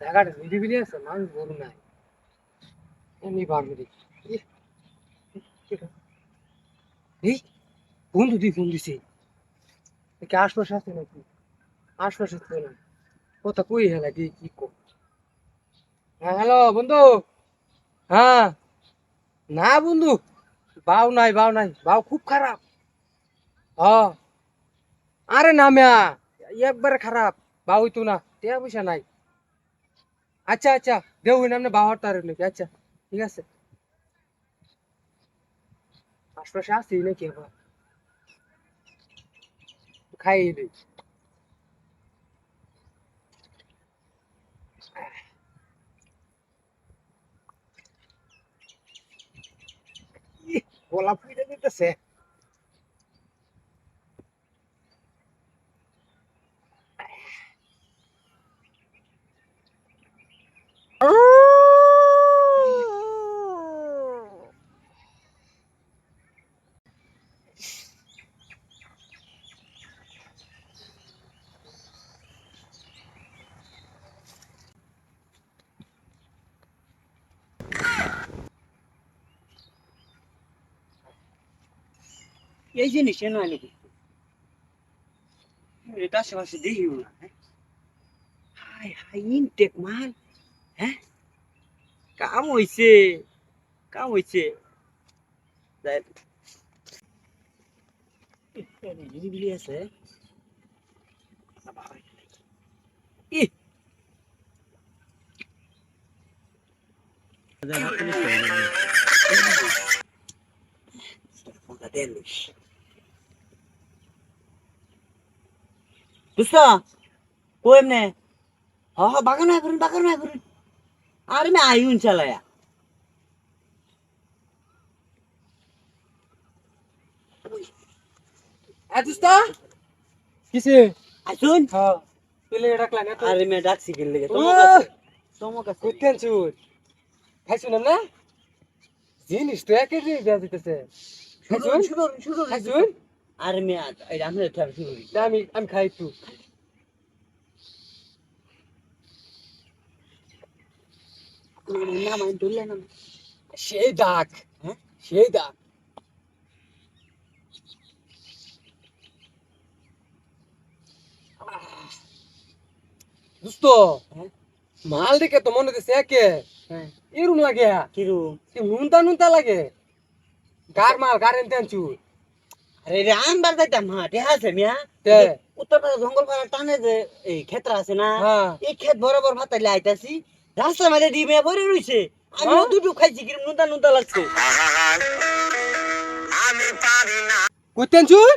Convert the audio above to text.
জায়গাটা নিরিবিলি হেলা, কি কি কো হ্যাঁ হ্যালো, বন্ধু? হ্যাঁ। না, বন্ধু। বাউ নাই বাউ নাই। বাউ খুব খারাপ। হ আরে না মিয়া একবারে খারাপ বাউ তো না টিয়া পয়সা নাই আচ্ছা আচ্ছা দেউ নামনে বাহার তার নাকি আচ্ছা ঠিক আছে আশপাশে আসি নাকি আবার খাইয়ে দিই ইহ, গলা ফুটে দিতেছে এই জিনিস এনে আনি এটা আশেপাশে দেখিও না হ্যাঁ? হাই হাই ইনটেক মাল হ্যাঁ? কাম হইছে কাম হইছে। নিরিবিলি আছে। ই! দোস্ত কো এমনে? হ হ বাগান করুন বাগান আয় করুন আর মে আইউন চালায়া। আদিস্তা কিসে? আইসুন? হ্যাঁ পেলে রাখলা না তো। আরে মে ডাকছি গেলে ও! তোমার কাছে। তোমার কাছে। কুত্তেন চুর। খাইছুন না জিনিস তো একে দিয়ে দেওয়া দিতেছে খাইছুন? আরে মে এই আমরা এটা না, আমি আমি খাই একটু। না মানে তুললে না। সেই হ্যাঁ? সেই ডাক। দোস্ত হ্যাঁ? মাল দেখে তো মনে হচ্ছে একে। হ্যাঁ। এরম লাগে? কিরম নুনতা নুনতা লাগে? গার মাল গার চুর আরে রে আনবার যাইতাম হ্যাঁ ঠিক আছে মিয়া। তে। জঙ্গল পাড়ার টানে যে এই ক্ষেত্র আছে না হ্যাঁ। এই ক্ষেত বরাবর ভাতাইলে আইতাছি রাস্তার মাঝে মেয়ে ভরে রইছে। আমি হ্যাঁ? দুটো খাইছি কিরম নুনতা নুনতা লাগছে। চুর